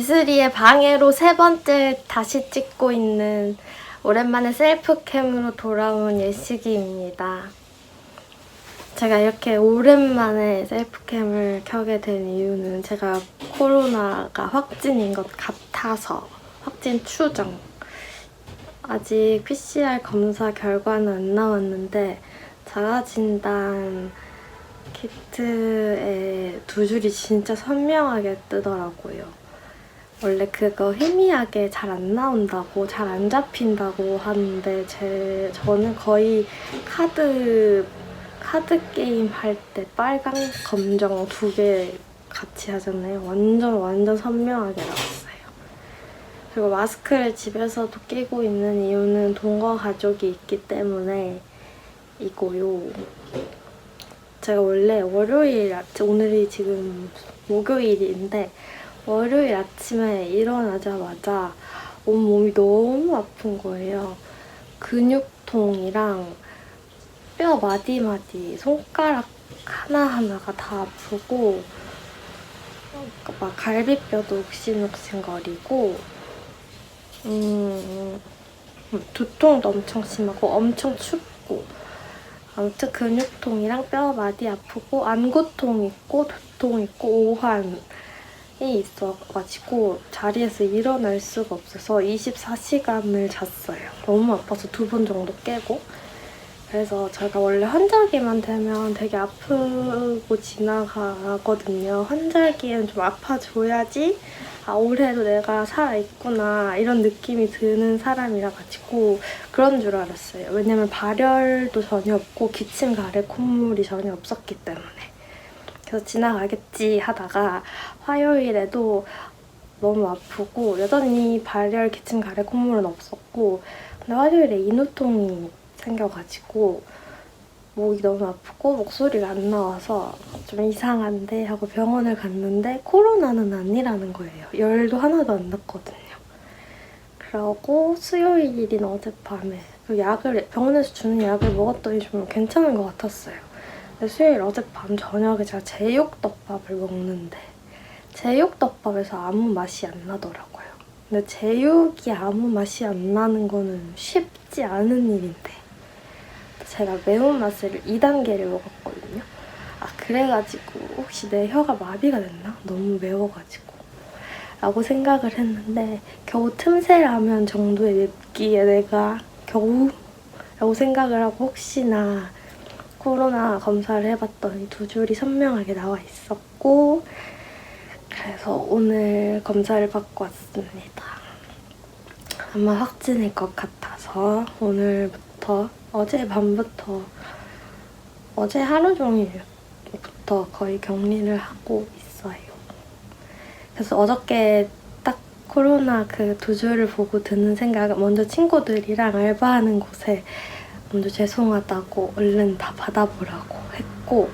예슬이의 방해로 세 번째 다시 찍고 있는 오랜만에 셀프캠으로 돌아온 예식이입니다. 제가 이렇게 오랜만에 셀프캠을 켜게 된 이유는 제가 코로나가 확진인 것 같아서 확진 추정. 아직 PCR 검사 결과는 안 나왔는데 자가진단 키트에 두 줄이 진짜 선명하게 뜨더라고요. 원래 그거 희미하게 잘 안 나온다고 잘 안 잡힌다고 하는데 제 저는 거의 카드 카드 게임 할 때 빨강 검정 두 개 같이 하잖아요. 완전 완전 선명하게 나왔어요. 그리고 마스크를 집에서도 끼고 있는 이유는 동거 가족이 있기 때문에 이고요. 제가 원래 월요일 아침 오늘이 지금 목요일인데 월요일 아침에 일어나자마자 온몸이 너무 아픈 거예요. 근육통이랑 뼈 마디마디 손가락 하나하나가 다 아프고 막 갈비뼈도 욱신욱신거리고 음, 두통도 엄청 심하고 엄청 춥고 아무튼 근육통이랑 뼈 마디 아프고 안구통 있고 두통 있고 오한이 있어가지고 자리에서 일어날 수가 없어서 24시간을 잤어요. 너무 아파서 두 번 정도 깨고 그래서 제가 원래 환절기만 되면 되게 아프고 지나가거든요. 환절기엔 좀 아파줘야지 아 올해도 내가 살아있구나 이런 느낌이 드는 사람이라 가지고 그런 줄 알았어요. 왜냐면 발열도 전혀 없고 기침 가래 콧물이 전혀 없었기 때문에 그래서 지나가겠지 하다가 화요일에도 너무 아프고 여전히 발열 기침 가래 콧물은 없었고 근데 화요일에 인후통이 생겨가지고 목이 너무 아프고 목소리가 안 나와서 좀 이상한데 하고 병원을 갔는데 코로나는 아니라는 거예요. 열도 하나도 안 났거든요. 그러고 수요일인 어젯밤에 그 약을 병원에서 주는 약을 먹었더니 좀 괜찮은 것 같았어요. 수요일 어젯밤 저녁에 제가 제육덮밥을 먹는데 제육덮밥에서 아무 맛이 안 나더라고요. 근데 제육이 아무 맛이 안 나는 거는 쉽지 않은 일인데 제가 매운맛을 2단계를 먹었거든요. 아 그래가지고 혹시 내 혀가 마비가 됐나? 너무 매워가지고 라고 생각을 했는데 겨우 틈새 라면 정도의 맵기에 내가 겨우 라고 생각을 하고 혹시나 코로나 검사를 해봤더니 두 줄이 선명하게 나와 있었고 그래서 오늘 검사를 받고 왔습니다. 아마 확진일 것 같아서 오늘부터 어제 밤부터 어제 하루 종일부터 거의 격리를 하고 있어요. 그래서 어저께 딱 코로나 그 두 줄을 보고 드는 생각은 먼저 친구들이랑 알바하는 곳에 먼저 죄송하다고 얼른 다 받아보라고 했고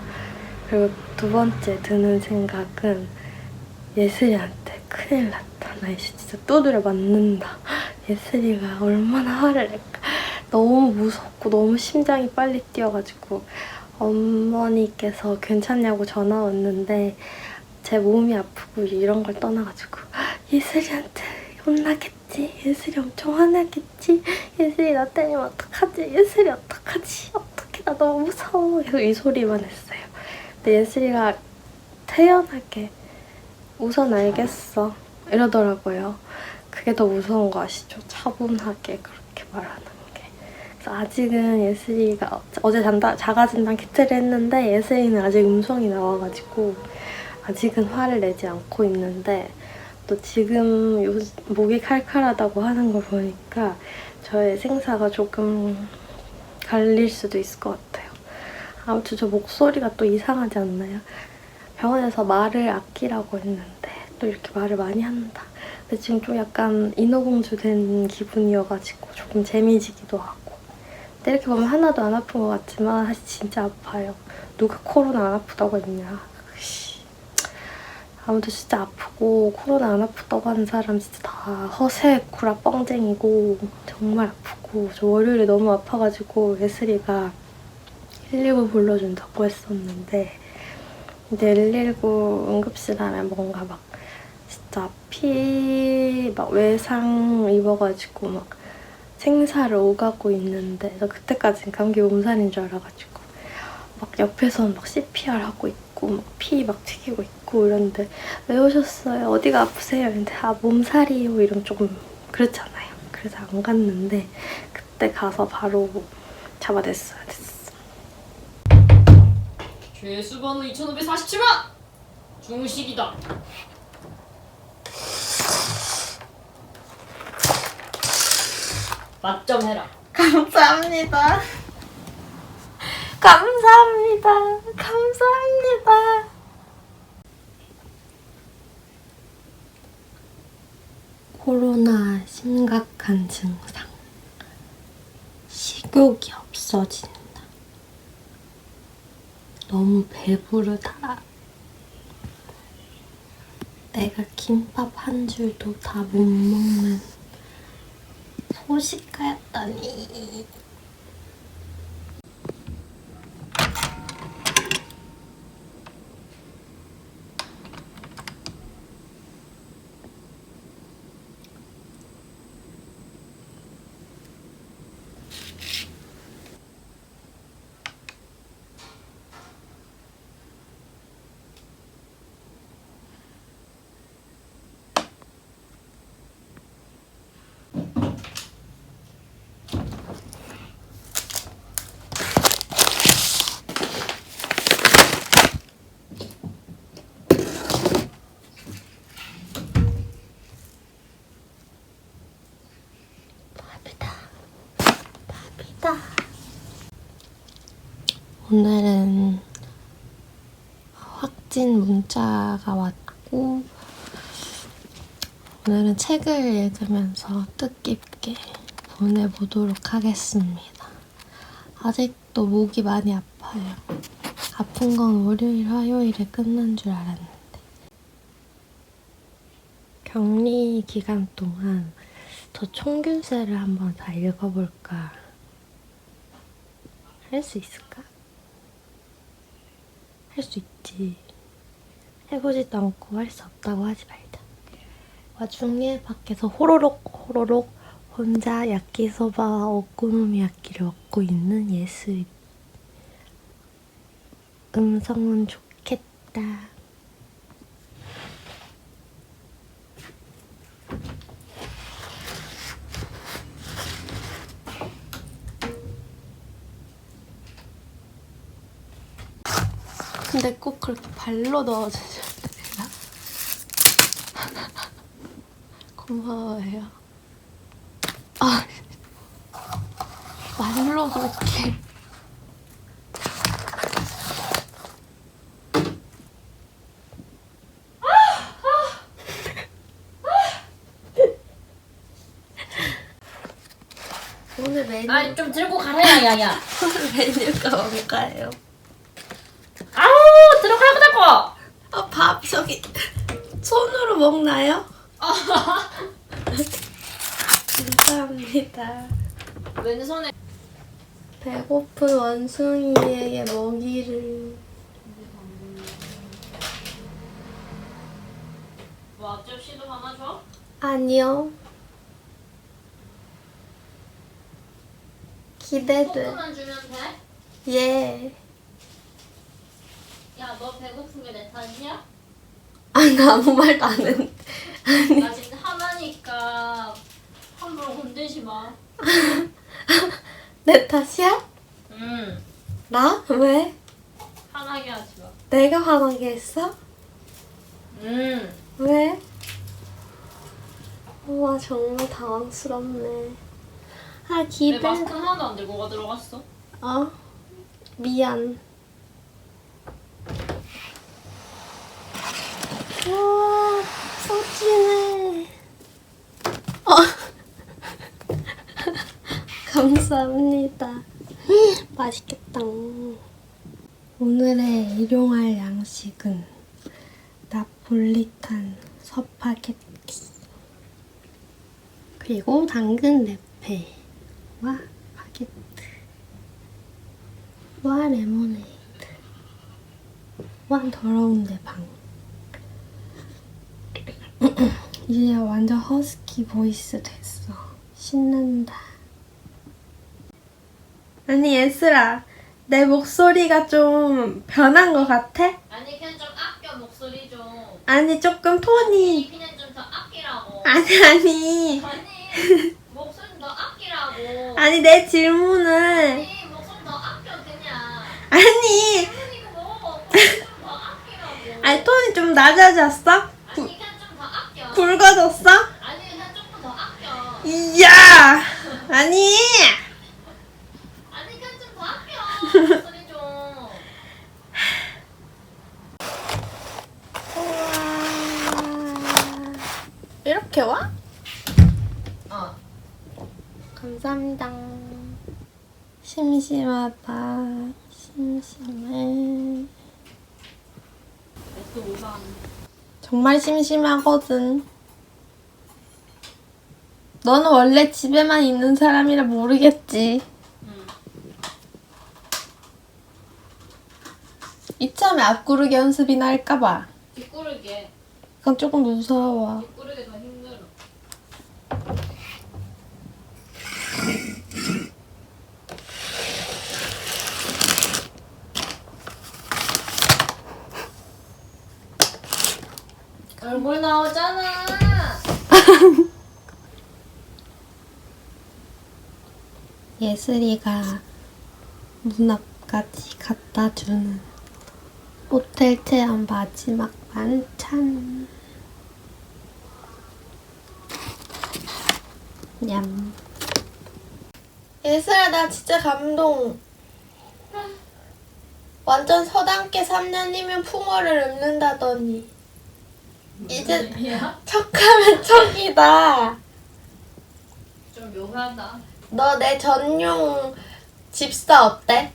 그리고 두 번째 드는 생각은 예슬이한테 큰일 났다. 나 이제 진짜 두드려 맞는다. 예슬이가 얼마나 화를 낼까. 너무 무섭고 너무 심장이 빨리 뛰어가지고 어머니께서 괜찮냐고 전화 왔는데 제 몸이 아프고 이런 걸 떠나가지고 예슬이한테 혼나겠 지? 예슬이 엄청 화나겠지? 예슬이 나 때리면 어떡하지? 예슬이 어떡하지? 어떡해 나 너무 무서워 계속 이 소리만 했어요 근데 예슬이가 태연하게 우선 알겠어 이러더라고요 그게 더 무서운 거 아시죠? 차분하게 그렇게 말하는 게 그래서 아직은 예슬이가 어제 잔다, 자가진단 키트를 했는데 예슬이는 아직 음성이 나와가지고 아직은 화를 내지 않고 있는데 또 지금 요, 목이 칼칼하다고 하는 걸 보니까 저의 생사가 조금 갈릴 수도 있을 것 같아요. 아무튼 저 목소리가 또 이상하지 않나요? 병원에서 말을 아끼라고 했는데 또 이렇게 말을 많이 한다. 근데 지금 좀 약간 인어공주 된 기분이어가지고 조금 재미지기도 하고. 근데 이렇게 보면 하나도 안 아픈 것 같지만 사실 진짜 아파요. 누가 코로나 안 아프다고 했냐. 아무튼 진짜 아프고 코로나 안 아프다고 하는 사람 진짜 다 허세 구라 뻥쟁이고 정말 아프고 저 월요일에 너무 아파가지고 예슬이가 119 불러준다고 했었는데 근데 119 응급실 하면 뭔가 막 진짜 피 막 외상 입어가지고 막 생사를 오가고 있는데 저 그때까지는 감기 몸살인 줄 알아가지고 막 옆에서는 막 CPR 하고 있 고막피막 튀기고 있고 이런데 왜 오셨어요? 어디가 아프세요? 근데 아 몸살이요 이러면 조금 그렇잖아요. 그래서 안 갔는데 그때 가서 바로 잡아냈어야 됐어. 죄수 번호 2547번! 중식이다. 맞점 해라. 감사합니다. 감사합니다. 감사합니다. 코로나 심각한 증상. 식욕이 없어진다. 너무 배부르다. 내가 김밥 한 줄도 다 못 먹는 소식가였다니. 오늘은 확진 문자가 왔고, 오늘은 책을 읽으면서 뜻깊게 보내보도록 하겠습니다. 아직도 목이 많이 아파요. 아픈 건 월요일, 화요일에 끝난 줄 알았는데. 격리 기간 동안 저 총균세를 한번 다 읽어볼까? 할 수 있을까? 할 수 있지. 해보지도 않고 할 수 없다고 하지 말자. 와중에 밖에서 호로록 호로록 혼자 야끼소바와 오코노미야끼를 먹고 있는 예슬. 음성은 좋겠다. 근데 꼭 그렇게 발로 넣어주셔야 되나? 고마워요. 아, 말로 그렇게. 오늘 메뉴, 아, 좀 들고 가라, 야야. 오늘 메뉴가 뭔가요? 들어가라고 자꾸! 아, 밥 저기 손으로 먹나요? 감사합니다. 왼손에. 배고픈 원숭이에게 먹이를 뭐, 앞접시도 하나 줘? 아니요. 기대돼. 소금만 주면 돼? 예. 야, 너 배고픈 게내 탓이야? 아, 나 아무 말도 안 했는데. 나 진짜 하나니까 함부로 건들지 마. 내 탓이야? 응. 나? 왜? 화나게 하지 마. 내가 화나게 했어? 응. 왜? 우와, 정말 당황스럽네. 아, 내 기대. 마스크 하나도 안 들고 가 들어갔어? 어? 미안. 우와, 소진해. 어. 감사합니다. 맛있겠다. 오늘의 일용할 양식은 나폴리탄 서파게티 그리고 당근 레페와 바게트 와 레모네이드 와 더러운데 방 이제 완전 허스키 보이스 됐어. 신난다. 아니 예슬아, 내 목소리가 좀 변한 것 같아? 아니 그냥 좀 아껴 목소리 좀. 아니 조금 톤이 그냥 좀 더 아끼라고. 아니 아니 아니 목소리 더 아끼라고. 아니 내 질문은 아니 목소리 더 아껴 그냥. 아니 뭐 목소리 좀더 아끼라고. 아니 톤이 좀 낮아졌어? 아니 그냥 좀 더 아껴. 굵어졌어? 아니 그냥 조금 더 아껴. 이야 아니 그냥 좀 더 아껴. 목소리 좀. 이렇게 와? 어. 감사합니다. 심심하다. 심심해. 정말 심심하거든. 너는 원래 집에만 있는 사람이라 모르겠지. 응. 이참에 앞구르기 연습이나 할까봐. 뒷구르게. 그건 조금 무서워. 뒷구르게 더 힘들어. 얼굴 나오잖아. 예슬이가 문 앞까지 갖다 주는 호텔 체험 마지막 만찬. 냠. 예슬아, 나 진짜 감동. 완전 서당계 3년이면 풍어를 읊는다더니. 이제 야, 척하면 척이다. 좀 묘하다. 너 내 전용 집사 어때?